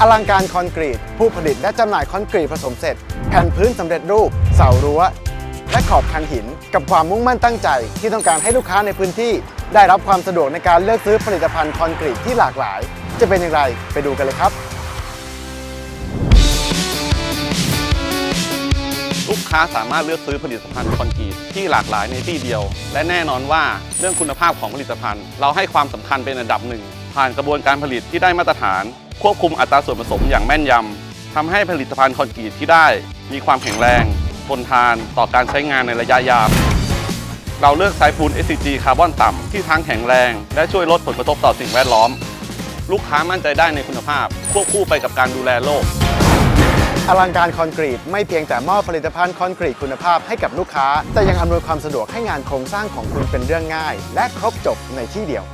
อลังการคอนกรีต ผู้ผลิตและจำหน่ายคอนกรีตผสมเสร็จ แผ่นพื้นสำเร็จรูป เสารั้ว และขอบคันหิน กับความมุ่งมั่นตั้งใจ ที่ต้องการให้ลูกค้าในพื้นที่ ได้รับความสะดวกในการเลือกซื้อผลิตภัณฑ์คอนกรีตที่หลากหลาย จะเป็นอย่างไรไปดูกันเลยครับ ลูกค้าสามารถเลือกซื้อผลิตภัณฑ์คอนกรีตที่หลากหลายในที่เดียว และแน่นอนว่าเรื่องคุณภาพของผลิตภัณฑ์ เราให้ความสำคัญเป็นอันดับหนึ่งผ่านกระบวนการผลิตที่ได้มาตรฐาน ควบคุมอัตราส่วนผสมอย่างแม่นยำทำให้ผลิตภัณฑ์คอนกรีตที่ได้ มีความแข็งแรง ทนทานต่อการใช้งานในระยะยาวเราเลือกใช้ปูน SCG คาร์บอนต่ำที่ทั้งแข็งแรง และช่วยลดผลกระทบต่อสิ่งแวดล้อม ลูกค้ามั่นใจได้ในคุณภาพ ควบคู่ไปกับการดูแลโลก อลังการคอนกรีตไม่เพียงแต่มอบผลิตภัณฑ์คอนกรีตคุณภาพให้กับลูกค้า แต่ยังอำนวยความสะดวกให้งานโครงสร้างของคุณเป็นเรื่องง่าย และครบจบในที่เดียว